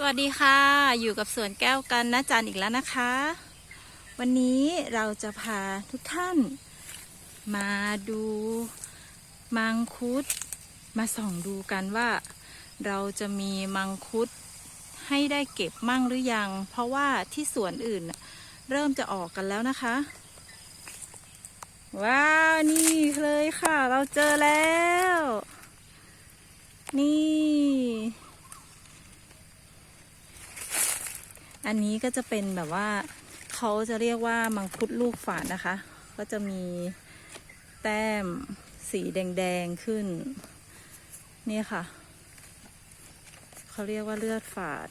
สวัสดีค่ะ อยู่กับสวนแก้วกันนะจันอีกแล้วนะคะ วันนี้เราจะพาทุกท่าน มาดูมังคุด มาส่องดูกันว่า เราจะมีมังคุดให้ได้เก็บมั่งหรือยัง เพราะว่าที่สวนอื่น เริ่มจะออกกันแล้วนะคะ ว้าว นี่เลยค่ะ เราเจอแล้ว นี่ อันนี้ก็จะเป็นแบบว่าเขาจะเรียกว่ามังคุดลูกฝาดนะคะ ก็จะมีแต้มสีแดงๆขึ้น นี่ค่ะ เขาเรียกว่าเลือดฝาด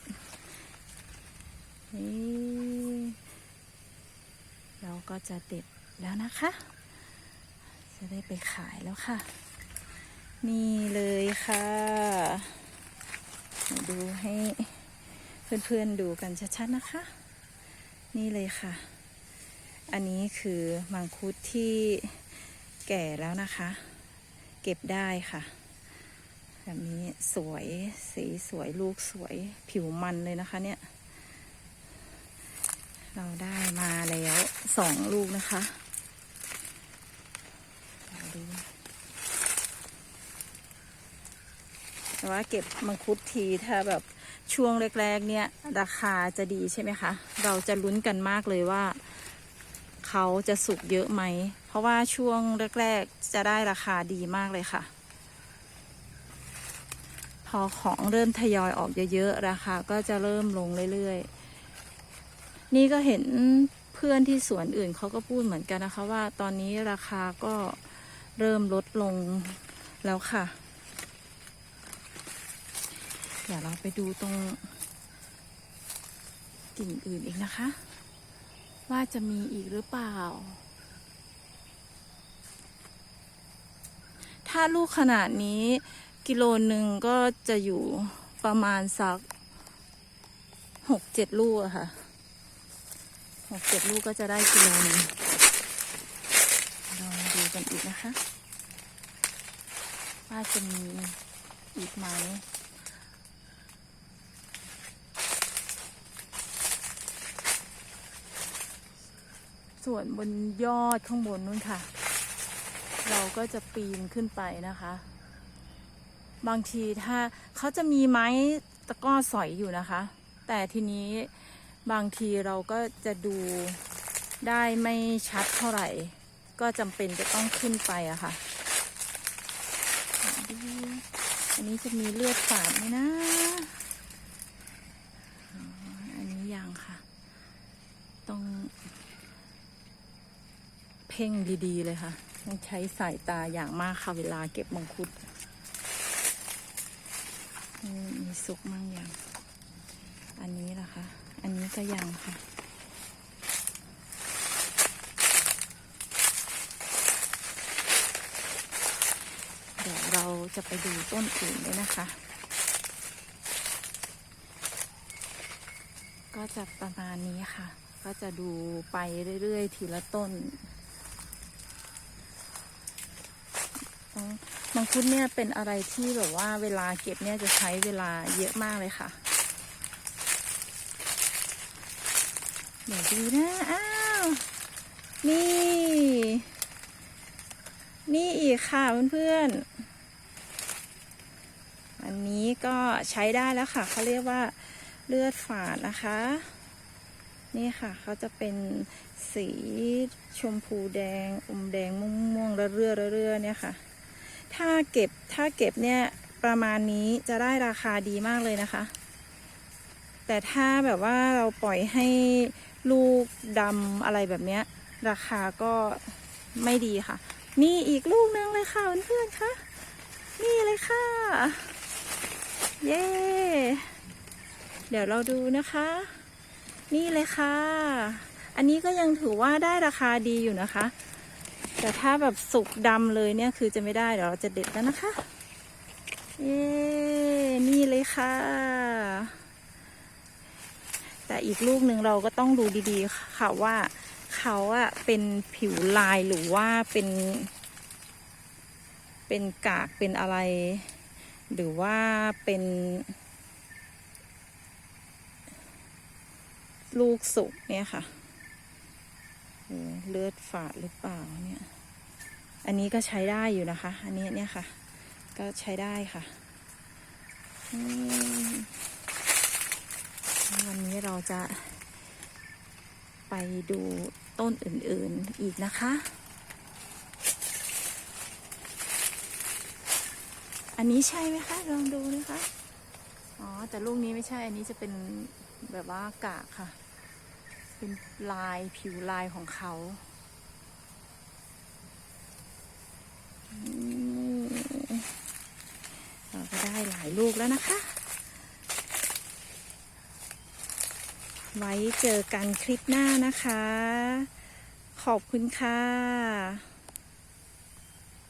นี่เราก็จะเด็ดแล้วนะคะ จะได้ไปขายแล้วค่ะ นี่เลยค่ะ ดูให้ เพื่อนๆดูกันชัดๆนะคะ นี่เลยค่ะ อันนี้คือมังคุดที่แก่แล้วนะคะ เก็บได้ค่ะ แบบนี้สวยสีสวยลูกสวยผิวมันเลยนะคะเนี่ย เราได้มาแล้วสองลูกนะคะเดี๋ยวดูแต่ ว่าเก็บมังคุดทีถ้าแบบช่วงแรกๆ เนี่ย ราคาจะดีใช่ไหมคะ เราจะลุ้นกันมากเลยว่า เขาจะสุกเยอะไหม เพราะว่าช่วงแรกๆ จะได้ราคาดีมากเลยค่ะ พอของเริ่มทยอยออกเยอะๆ ราคาก็จะเริ่มลงเรื่อยๆ นี่ก็เห็นเพื่อนที่สวนอื่นเขาก็พูดเหมือนกันนะคะว่า ตอนนี้ราคาก็เริ่มลดลงแล้วค่ะ เดี๋ยวเราไปดูตรงกิ่งอื่นอีกนะคะ ว่าจะมีอีกหรือเปล่า ถ้าลูกขนาดนี้กิโลหนึ่งก็จะอยู่ประมาณสักหกเจ็ดลูกอะค่ะหกเจ็ดลูกก็จะได้กิโลนึงเรามาดูกันอีกนะคะ ว่าจะมีอีกไหม ส่วนบนยอดข้างบนนู้นค่ะ เราก็จะปีนขึ้นไปนะคะ บางทีถ้าเขาจะมีไม้ตะก้อสอยอยู่นะคะ แต่ทีนี้บางทีเราก็จะดูได้ไม่ชัดเท่าไหร่ ก็จำเป็นจะต้องขึ้นไปอะค่ะ อันนี้จะมีเลือดฝาดไหมนะอ๋ออันนี้ยังค่ะ ต้อง เพ่งดีๆ เลยค่ะต้องใช้สายตาอย่างมากค่ะเวลาเก็บมังคุดมีสุกมั่งอยังอันนี้ล่ะคะ อันนี้ก็ยังค่ะ เดี๋ยวเราจะไปดูต้นอื่นด้วยนะคะ ก็จะประมาณนี้ค่ะ ก็จะดูไปเรื่อยๆ ทีละต้น มังคุดเนี่ยเป็นอะไรที่แบบว่าเวลาเก็บเนี่ยจะใช้เวลาเยอะมากเลยค่ะ เดี๋ยวดูนะ อ้าว นี่ นี่อีกค่ะเพื่อนๆ อันนี้ก็ใช้ได้แล้วค่ะ เขาเรียกว่าเลือดฝาดนะคะ นี่ค่ะเขาจะเป็นสีชมพูแดง อมแดงม่วงๆระเรื่อระเรื่อเนี่ยค่ะ ถ้าเก็บถ้าเก็บเนี่ยประมาณนี้จะได้ราคาดีมากเลยนะคะ แต่ถ้าแบบว่าเราปล่อยให้ลูกดำอะไรแบบเนี้ยราคาก็ไม่ดีค่ะ นี่อีกลูกนึงเลยค่ะเพื่อนๆคะนี่เลยค่ะ เย้เดี๋ยวเราดูนะคะ นี่เลยค่ะ อันนี้ก็ยังถือว่าได้ราคาดีอยู่นะคะ แต่ถ้าแบบสุกดำเลยเนี่ยคือจะไม่ได้เดี๋ยวเราจะเด็ดแล้วนะคะ เย้นี่เลยค่ะ แต่อีกลูกหนึ่งเราก็ต้องดูดีๆ ค่ะว่าเขาอะเป็นผิวลายหรือว่าเป็น เป็นกากเป็นอะไร หรือว่าเป็นลูกสุกเนี่ยค่ะ เลือดฝาดหรือเปล่าเนี่ย อันนี้ก็ใช้ได้อยู่นะคะ อันนี้เนี่ยค่ะ ก็ใช้ได้ค่ะวันนี้เราจะไปดูต้นอื่นๆอีกนะคะ อันนี้ใช่ไหมคะ ลองดูนะคะ อ๋อ แต่ลูกนี้ไม่ใช่ อันนี้จะเป็นแบบว่ากากค่ะ เป็นลายผิวลายของเขา เราก็ได้หลายลูกแล้วนะคะ ไว้เจอกันคลิปหน้านะคะ ขอบคุณค่ะ